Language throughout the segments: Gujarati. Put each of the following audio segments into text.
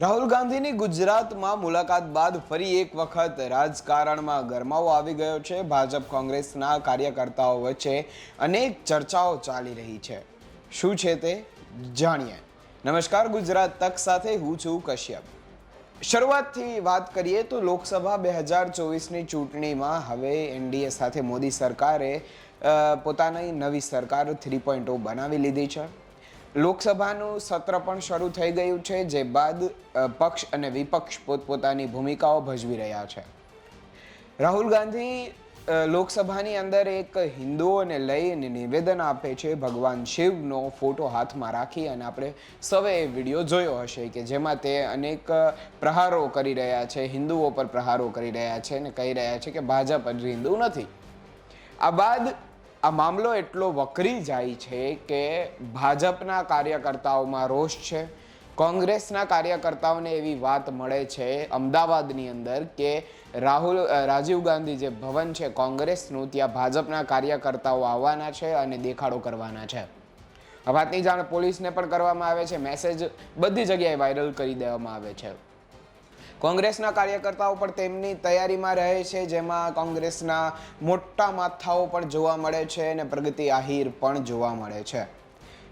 રાહુલ ગાંધીની ગુજરાતમાં મુલાકાત બાદ ફરી એક વખત રાજકારણમાં ગરમાવો આવી ગયો છે. ભાજપ કોંગ્રેસના કાર્યકર્તાઓ વચ્ચે અનેક ચર્ચાઓ ચાલી રહી છે. શું છે તે જાણીએ. નમસ્કાર, ગુજરાત તક સાથે હું છું કશ્યપ. શરૂઆતથી વાત કરીએ તો લોકસભા બે હજાર ચોવીસની ચૂંટણીમાં હવે એનડીએ સાથે મોદી સરકારે પોતાની નવી સરકાર થ્રી પોઈન્ટ બનાવી લીધી છે. લોકસભાનું સત્ર પણ શરૂ થઈ ગયું છે, જે બાદ પક્ષ અને વિપક્ષ પોતપોતાની ભૂમિકાઓ ભજવી રહ્યા છે. રાહુલ ગાંધી લોકસભાની અંદર એક હિન્દુઓને લઈને નિવેદન આપે છે, ભગવાન શિવનો ફોટો હાથમાં રાખી અને આપણે સૌએ એ વીડિયો જોયો હશે કે જેમાં તે અનેક પ્રહારો કરી રહ્યા છે, હિન્દુઓ પર પ્રહારો કરી રહ્યા છે અને કહી રહ્યા છે કે ભાજપ જ હિન્દુ નથી. આ બાદ આ મામલો એટલો વકરી જાય છે કે ભાજપના કાર્યકર્તાઓમાં રોષ છે. કોંગ્રેસના કાર્યકર્તાઓને એવી વાત મળે છે અમદાવાદની અંદર કે રાહુલ રાજીવ ગાંધી જે ભવન છે કોંગ્રેસનું, ત્યાં ભાજપના કાર્યકર્તાઓ આવવાના છે અને દેખાડો કરવાના છે. આ વાતની જાણ પોલીસને પણ કરવામાં આવે છે. મેસેજ બધી જગ્યાએ વાયરલ કરી દેવામાં આવે છે. કોંગ્રેસના કાર્યકર્તાઓ પણ તેમની તૈયારીમાં રહે છે, જેમાં કોંગ્રેસના મોટા માથાઓ પણ જોવા મળે છે અને પ્રગતિ આહિર પણ જોવા મળે છે.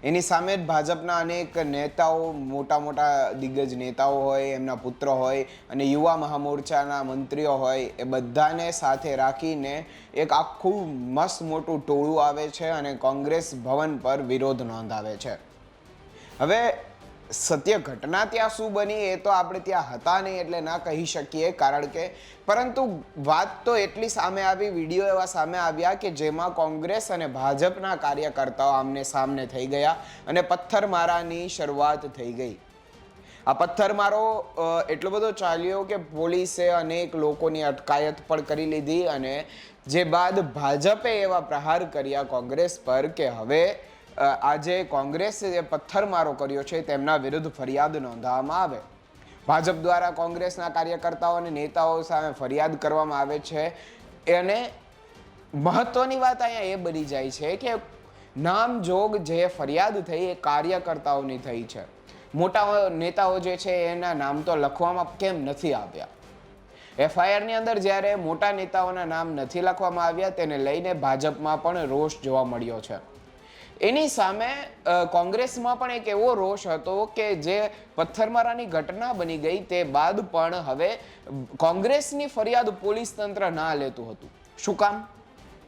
એની સામે જ ભાજપના અનેક નેતાઓ, મોટા મોટા દિગ્ગજ નેતાઓ હોય, એમના પુત્ર હોય અને યુવા મહામોરચાના મંત્રીઓ હોય, એ બધાને સાથે રાખીને એક આખું મસ્ત મોટું ટોળું આવે છે અને કોંગ્રેસ ભવન પર વિરોધ નોંધાવે છે. હવે સત્ય ઘટના ત્યાં શું બની એ તો આપણે ત્યાં હતા નહીં એટલે ના કહી શકીએ, કારણ કે પરંતુ વાત તો એટલી સામે આવી, વીડિયો એવા સામે આવ્યા કે જેમાં કોંગ્રેસ અને ભાજપના કાર્યકર્તાઓ આમને સામને થઈ ગયા અને પથ્થરમારાની શરૂઆત થઈ ગઈ. આ પથ્થરમારો એટલો બધો ચાલ્યો કે પોલીસે અનેક લોકોની અટકાયત પણ કરી લીધી અને જે બાદ ભાજપે એવા પ્રહાર કર્યા કોંગ્રેસ પર કે હવે આજે કોંગ્રેસે જે પથ્થરમારો કર્યો છે તેમના વિરુદ્ધ ફરિયાદ નોંધવામાં આવે. ભાજપ દ્વારા કોંગ્રેસના કાર્યકર્તાઓ અને નેતાઓ સામે ફરિયાદ કરવામાં આવે છે. અને મહત્વની વાત અહીંયા એ બની જાય છે કે નામજોગ જે ફરિયાદ થઈ એ કાર્યકર્તાઓની થઈ છે. મોટા નેતાઓ જે છે એના નામ તો લખવામાં કેમ નથી આવ્યા? એફઆઈઆરની અંદર જ્યારે મોટા નેતાઓના નામ નથી લખવામાં આવ્યા તેને લઈને ભાજપમાં પણ રોષ જોવા મળ્યો છે. એની સામે કોંગ્રેસમાં પણ એક એવો રોષ હતો કે જે પથ્થરમારાની ઘટના બની ગઈ તે બાદ પણ હવે કોંગ્રેસની ફરિયાદ પોલીસ તંત્ર ના લેતું હતું. શું કામ?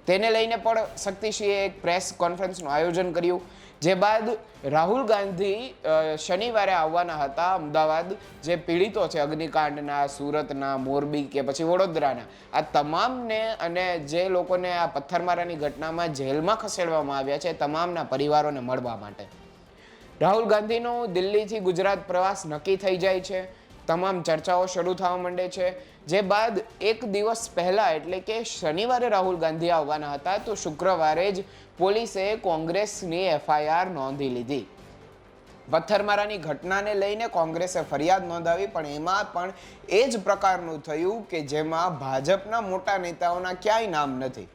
તેને લઈને પણ શક્તિસિંહે એક પ્રેસ કોન્ફરન્સનું આયોજન કર્યું. જે બાદ રાહુલ ગાંધી શનિવારે આવવાના હતા અમદાવાદ, જે પીડિતો છે, અગ્નિકાંડના, સુરતના, મોરબી કે પછી વડોદરાના. આ તમામને અને જે લોકોને આ પથ્થરમારાની ઘટનામાં જેલમાં ખસેડવામાં આવ્યા છે તમામના પરિવારોને મળવા માટે. રાહુલ ગાંધીનો દિલ્હીથી ગુજરાત પ્રવાસ નક્કી થઈ જાય છે. તમામ ચર્ચાઓ શરૂ થવા માંડે છે. જે બાદ એક દિવસ પહેલાં, એટલે કે શનિવારે રાહુલ ગાંધી આવવાના હતા, તો શુક્રવારે જ પોલીસે કોંગ્રેસની એફઆઈઆર નોંધી લીધી. પથ્થરમારાની ઘટનાને લઈને કોંગ્રેસે ફરિયાદ નોંધાવી, પણ એમાં પણ એ જ પ્રકારનું થયું કે જેમાં ભાજપના મોટા નેતાઓના ક્યાંય નામ નથી.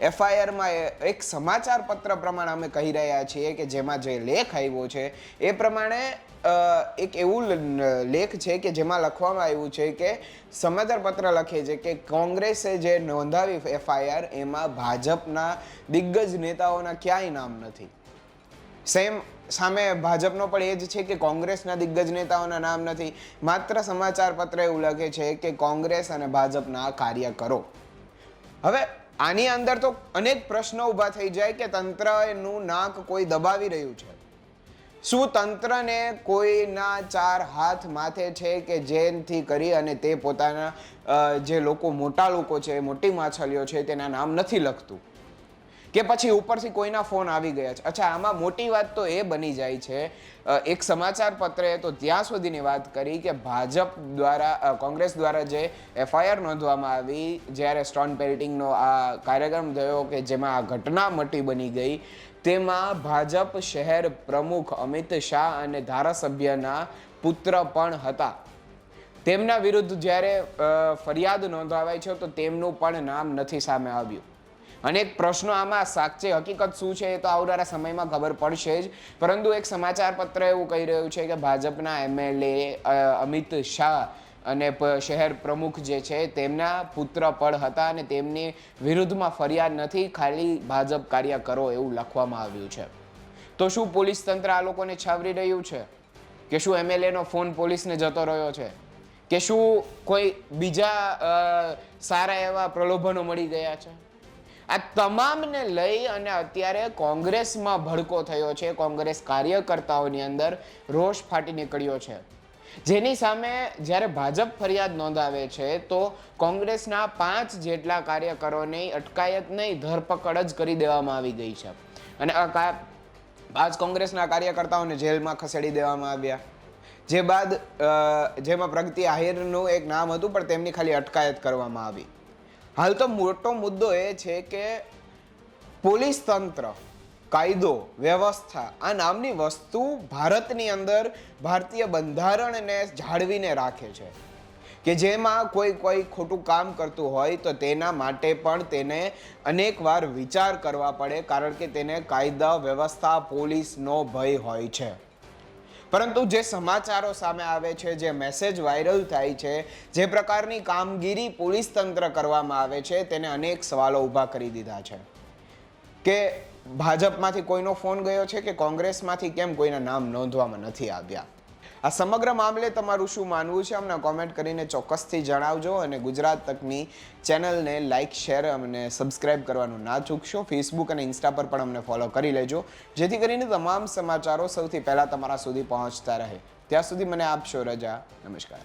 એફઆઈઆરમાં એક સમાચાર પત્ર પ્રમાણે અમે કહી રહ્યા છીએ કે જેમાં જે લેખ આવ્યો છે, એ પ્રમાણે એક એવું લેખ છે કે જેમાં લખવામાં આવ્યું છે કે સમાચાર પત્ર લખે છે કે કોંગ્રેસે જે નોંધાવી એફઆઈઆર એમાં ભાજપના દિગ્ગજ નેતાઓના ક્યાંય નામ નથી. સેમ સામે ભાજપનો પણ એ જ છે કે કોંગ્રેસના દિગ્ગજ નેતાઓના નામ નથી. માત્ર સમાચાર પત્ર એવું લખે છે કે કોંગ્રેસ અને ભાજપના કાર્યકરો હવે આની અંદર તો અનેક પ્રશ્નો ઊભા થઈ જાય કે તંત્રનું નાક કોઈ દબાવી રહ્યું છે. શું તંત્રને કોઈના ચાર હાથ માથે છે કે જેનથી કરી અને તે પોતાના જે લોકો મોટા લોકો છે, મોટી માછલીઓ છે, તેના નામ નથી લખતું? કે પછી ઉપરથી કોઈના ફોન આવી ગયા છે. અચ્છા, આમાં મોટી વાત તો એ બની જાય છે એક સમાચાર પત્રે તો ત્યાં સુધીની વાત કરી કે ભાજપ દ્વારા કોંગ્રેસ દ્વારા જે એફઆઈઆર નોંધવામાં આવી, જ્યારે સ્ટોન પેલ્ટિંગનો આ કાર્યક્રમ થયો કે જેમાં આ ઘટના મટી બની ગઈ, તેમાં ભાજપ શહેર પ્રમુખ અમિત શાહ અને ધારાસભ્યના પુત્ર પણ હતા. તેમના વિરુદ્ધ જ્યારે ફરિયાદ નોંધાવાય છે, તો તેમનું પણ નામ નથી સામે આવ્યું. અનેક પ્રશ્નો આમાં સાચે હકીકત શું છે એ તો આવનારા સમયમાં ખબર પડશે જ. પરંતુ એક સમાચાર પત્ર એવું કહી રહ્યું છે કે ભાજપના એમએલએ અમિત શાહ અને શહેર પ્રમુખ જે છે તેમના પુત્ર પણ હતા અને તેમની વિરુદ્ધમાં ફરિયાદ નથી, ખાલી ભાજપ કાર્યકરો એવું લખવામાં આવ્યું છે. તો શું પોલીસ તંત્ર આ લોકોને છાવરી રહ્યું છે? કે શું એમએલએનો ફોન પોલીસને જતો રહ્યો છે? કે શું કોઈ બીજા સારા એવા પ્રલોભનો મળી ગયા છે? આ તમામને લઈ અને અત્યારે કોંગ્રેસમાં ભડકો થયો છે, કોંગ્રેસ કાર્યકર્તાઓની અંદર રોષ ફાટી નીકળ્યો છે. જેની સામે જ્યારે ભાજપ ફરિયાદ નોંધાવે છે, તો કોંગ્રેસના પાંચ જેટલા કાર્યકરોની અટકાયત નહીં, ધરપકડ જ કરી દેવામાં આવી ગઈ છે. અને આ પાંચ કોંગ્રેસના કાર્યકર્તાઓને જેલમાં ખસેડી દેવામાં આવ્યા. જે બાદ જેમાં પ્રગતિ આહિરનું એક નામ હતું, પણ તેમની ખાલી અટકાયત કરવામાં આવી. હાલ તો મોટો મુદ્દો એ છે કે પોલીસ તંત્ર, કાયદો, વ્યવસ્થા આ નામની વસ્તુ ભારતની અંદર ભારતીય બંધારણને જાળવીને રાખે છે. કે જેમાં કોઈ કોઈ ખોટું કામ કરતું હોય તો તેના માટે પણ તેને અનેકવાર વિચાર કરવા પડે કારણ કે તેને કાયદા, વ્યવસ્થા, પોલીસનો ભય હોય છે. પરંતુ જે સમાચારો સામે આવે છે, જે મેસેજ વાયરલ થાય છે, જે પ્રકારની કામગીરી પોલીસ તંત્ર કરવામાં આવે છે, તેને અનેક સવાલો ઊભા કરી દીધા છે. કે ભાજપમાંથી કોઈનો ફોન ગયો છે કે કોંગ્રેસમાંથી, કેમ કોઈના નામ નોંધવામાં નથી આવ્યા? આ સમગ્ર મામલે તમારું શું માનવું છે અમને કોમેન્ટ કરીને ચોક્કસથી જણાવજો અને ગુજરાત તકની ચેનલને લાઇક શેર અને સબસ્ક્રાઇબ કરવાનું ના ચૂકશો. ફેસબુક અને ઇન્સ્ટા પર પણ અમને ફોલો કરી લેજો. જેથી કરીને તમામ સમાચારો સૌથી પહેલાં તમારા સુધી પહોંચતા રહે. ત્યાં સુધી મને આપશો રજા. નમસ્કાર.